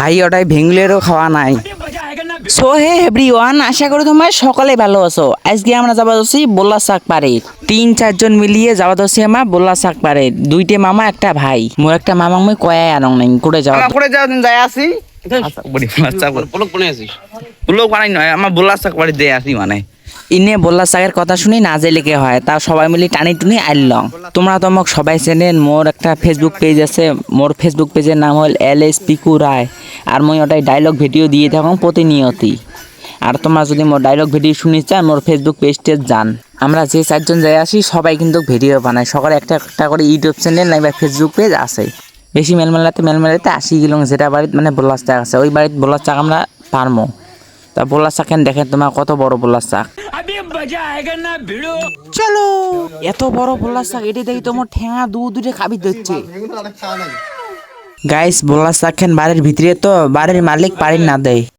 ভাই ওটাই ভেঙ্গুলেরও খাওয়া নাই। সো হে এভরিওয়ান আশা করি তোমার সকলে ভালো আছো। আজকে আমরা যাবা দোষি বোল্লা শাক পারে তিন চারজন মিলিয়ে যাবা দোষি আমার বোল্লা শাক পারে দুইটে মামা একটা ভাই। মোর একটা মামা মই কয়া আনং নাই করে যাওয়া করে যাও যাই আসি। আচ্ছা, বলি বাচ্চা বল পলক বনে আছিস লোক বানাই নয় আমার বলার চাক বাড়ি দিয়ে আসি মানে। ইনে বোল্লা শাকের কথা শুনি না জেলেকে হয়, তা সবাই মিলে টানি টুনি আইলং তোমরা তো সবাই চেনেন মোর একটা ফেসবুক পেজ আছে, মোর ফেসবুক পেজের নাম হল এল এস পিকু রায়, আর মই ওটাই ডায়লগ ভিডিও দিয়ে থাকুন প্রতিনিয়তই। আর তোমরা যদি মোর ডায়লগ ভিডিও শুনি চান মোর ফেসবুক পেজটে যান। আমরা যে চারজন যাই আসি, সবাই কিন্তু ভিডিও বানাই সকালে একটা একটা করে ইউটিউব চ্যানেল নাইবা ফেসবুক পেজ আছে। বেশি মেলমেলাতে মেলমেলাতে আসি গেলাম, যেটা বাড়িতে মানে বোলার চাক আছে। ওই বাড়িতে বোলার চাক আমরা পারমো। তা বোলার চাকেন দেখেন, তোমার কত বড় বোলার চাক? চলো। এত বড় বোলার শাক এটি দেখি তোমার ঠেঙা দু দুটে খাবি দিচ্ছে গাইস বোলার শাক খান বাড়ির ভিতরে তো বাড়ির মালিক পারি না দেয়।